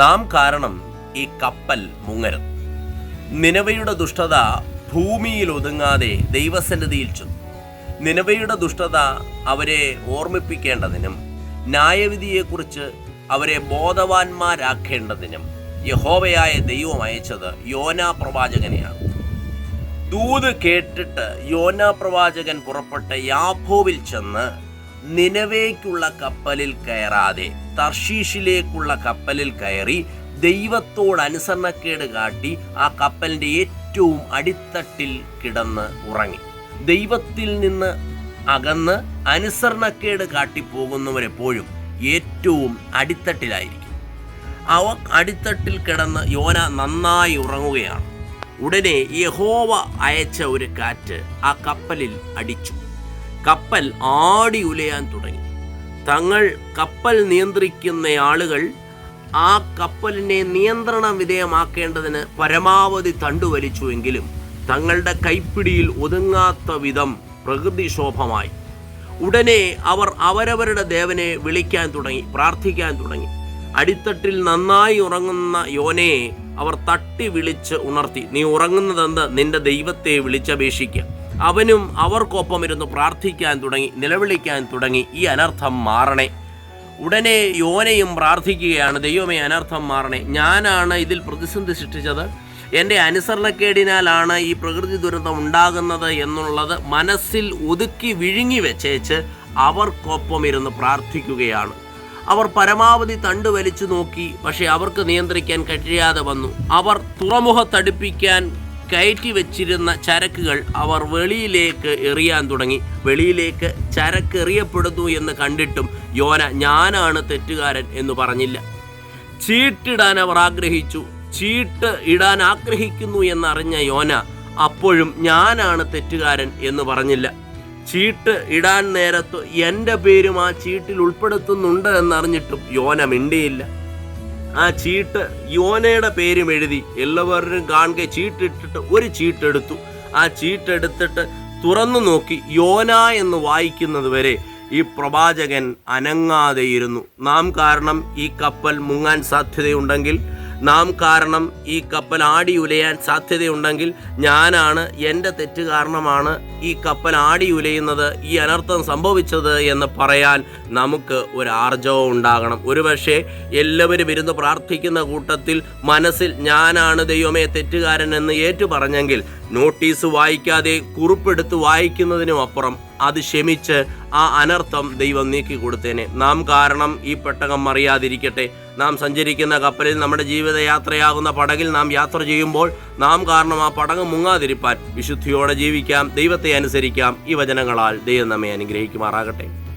നാം കാരണം ഈ കപ്പൽ മുങ്ങരുത്. നിനവയുടെ ദുഷ്ടത ഭൂമിയിൽ ഒതുങ്ങാതെ ദൈവസന്നിധിയിൽ ചെന്നു. നിനവയുടെ ദുഷ്ടത അവരെ ഓർമ്മിപ്പിക്കേണ്ടതിനും ന്യായവിധിയെക്കുറിച്ച് അവരെ ബോധവാന്മാരാക്കേണ്ടതിനും യഹോവയായ ദൈവം അയച്ചത് യോനാ പ്രവാചകനെയാണ്. ദൂത് കേട്ടിട്ട് യോനാ പ്രവാചകൻ പുറപ്പെട്ട് യാഭോവിൽ ചെന്ന് നിനവേക്കുള്ള കപ്പലിൽ കയറാതെ തർഷീഷിലേക്കുള്ള കപ്പലിൽ കയറി ദൈവത്തോട് അനുസരണക്കേട് കാട്ടി ആ കപ്പലിന്റെ ഏറ്റവും അടിത്തട്ടിൽ കിടന്ന് ഉറങ്ങി. ദൈവത്തിൽ നിന്ന് അകന്ന് അനുസരണക്കേട് കാട്ടിപ്പോകുന്നവരെപ്പോഴും ഏറ്റവും അടിത്തട്ടിലായിരിക്കും. അവ അടിത്തട്ടിൽ കിടന്ന് യോന നന്നായി ഉറങ്ങുകയാണ്. ഉടനെ യഹോവ അയച്ച ഒരു കാറ്റ് ആ കപ്പലിൽ അടിച്ചു. കപ്പൽ ആടി ഉലയാൻ തുടങ്ങി. തങ്ങൾ കപ്പൽ നിയന്ത്രിക്കുന്ന ആളുകൾ ആ കപ്പലിനെ നിയന്ത്രണ വിധേയമാക്കേണ്ടതിന് പരമാവധി തണ്ടുവലിച്ചുവെങ്കിലും തങ്ങളുടെ കൈപ്പിടിയിൽ ഒതുങ്ങാത്ത വിധം പ്രകൃതിക്ഷോഭമായി. ഉടനെ അവർ അവരവരുടെ ദേവനെ വിളിക്കാൻ തുടങ്ങി പ്രാർത്ഥിക്കാൻ തുടങ്ങി. അടിത്തട്ടിൽ നന്നായി ഉറങ്ങുന്ന യോനയെ അവർ തട്ടി വിളിച്ച് ഉണർത്തി. നീ ഉറങ്ങുന്നതെന്ത്? നിന്റെ ദൈവത്തെ വിളിച്ചപേക്ഷിക്കുക അവനും അവർക്കൊപ്പം ഇരുന്ന് പ്രാർത്ഥിക്കാൻ തുടങ്ങി നിലവിളിക്കാൻ തുടങ്ങി. ഈ അനർത്ഥം മാറണേ. ഉടനെ യോനയും പ്രാർത്ഥിക്കുകയാണ് ദൈവമേ അനർത്ഥം മാറണേ. ഞാനാണ് ഇതിൽ പ്രതിസന്ധി സൃഷ്ടിച്ചത്. എന്റെ അനുസരണക്കേടിനാലാണ് ഈ പ്രകൃതി ദുരന്തം ഉണ്ടാകുന്നത് എന്നുള്ളത് മനസ്സിൽ ഒതുക്കി വിഴുങ്ങി വെച്ചേച്ച് അവർക്കൊപ്പം ഇരുന്ന് പ്രാർത്ഥിക്കുകയാണ്. അവർ പരമാവധി തണ്ട് വലിച്ചു നോക്കി പക്ഷേ അവർക്ക് നിയന്ത്രിക്കാൻ കഴിയാതെ വന്നു. അവർ തുറമുഖത്തടുപ്പിക്കാൻ കയറ്റി വെച്ചിരുന്ന ചരക്കുകൾ അവർ വെളിയിലേക്ക് എറിയാൻ തുടങ്ങി. വെളിയിലേക്ക് ചരക്ക് എറിയപ്പെടുന്നു എന്ന് കണ്ടിട്ടും യോന ഞാനാണ് തെറ്റുകാരൻ എന്ന് പറഞ്ഞില്ല. ചീട്ടിടാൻ അവർ ആഗ്രഹിച്ചു. ചീട്ട് ഇടാൻ ആഗ്രഹിക്കുന്നു എന്നറിഞ്ഞ യോന അപ്പോഴും ഞാനാണ് തെറ്റുകാരൻ എന്ന് പറഞ്ഞില്ല. ചീട്ട് ഇടാൻ നേരത്ത് എന്റെ പേരും ആ ചീട്ടിൽ ഉൾപ്പെടുത്തുന്നുണ്ട് എന്നറിഞ്ഞിട്ടും യോന മിണ്ടിയില്ല. ആ ചീട്ട് യോനയുടെ പേരും എഴുതി എല്ലാവരും കാണുക ചീട്ടിട്ടിട്ട് ഒരു ചീട്ടെടുത്തു. ആ ചീട്ടെടുത്തിട്ട് തുറന്നു നോക്കി യോന എന്ന് വായിക്കുന്നത് വരെ ഈ പ്രവാചകൻ അനങ്ങാതെയിരുന്നു. നാം കാരണം ഈ കപ്പൽ മുങ്ങാൻ സാധ്യതയുണ്ടെങ്കിൽ നാം കാരണം ഈ കപ്പൽ ആടി ഉലയാൻ സാധ്യതയുണ്ടെങ്കിൽ ഞാനാണ് എന്റെ തെറ്റ് കാരണമാണ് ഈ കപ്പൽ ആടി ഉലയുന്നത് ഈ അനർത്ഥം സംഭവിച്ചത് എന്ന് പറയാൻ നമുക്ക് ഒരു ആർജവം ഉണ്ടാകണം. ഒരുപക്ഷെ എല്ലാവരും ഇരുന്ന് പ്രാർത്ഥിക്കുന്ന കൂട്ടത്തിൽ മനസ്സിൽ ഞാനാണ് ദൈവമേ തെറ്റുകാരൻ എന്ന് ഏറ്റു പറഞ്ഞെങ്കിൽ നോട്ടീസ് വായിക്കാതെ കുറിപ്പെടുത്ത് വായിക്കുന്നതിനും അപ്പുറം അത് ക്ഷമിച്ച് ആ അനർത്ഥം ദൈവം നീക്കി കൊടുത്തേനെ നാം കാരണം ഈ പെട്ടകം മറിയാതിരിക്കട്ടെ നാം സഞ്ചരിക്കുന്ന കപ്പലിൽ നമ്മുടെ ജീവിതയാത്രയാകുന്ന പടകിൽ നാം യാത്ര ചെയ്യുമ്പോൾ നാം കാരണം ആ പടങ്ങ് മുങ്ങാതിരിപ്പാൻ വിശുദ്ധിയോടെ ജീവിക്കാം ദൈവത്തെ അനുസരിക്കാം. ഈ വചനങ്ങളാൽ ദൈവം നമ്മെ അനുഗ്രഹിക്കുമാറാകട്ടെ.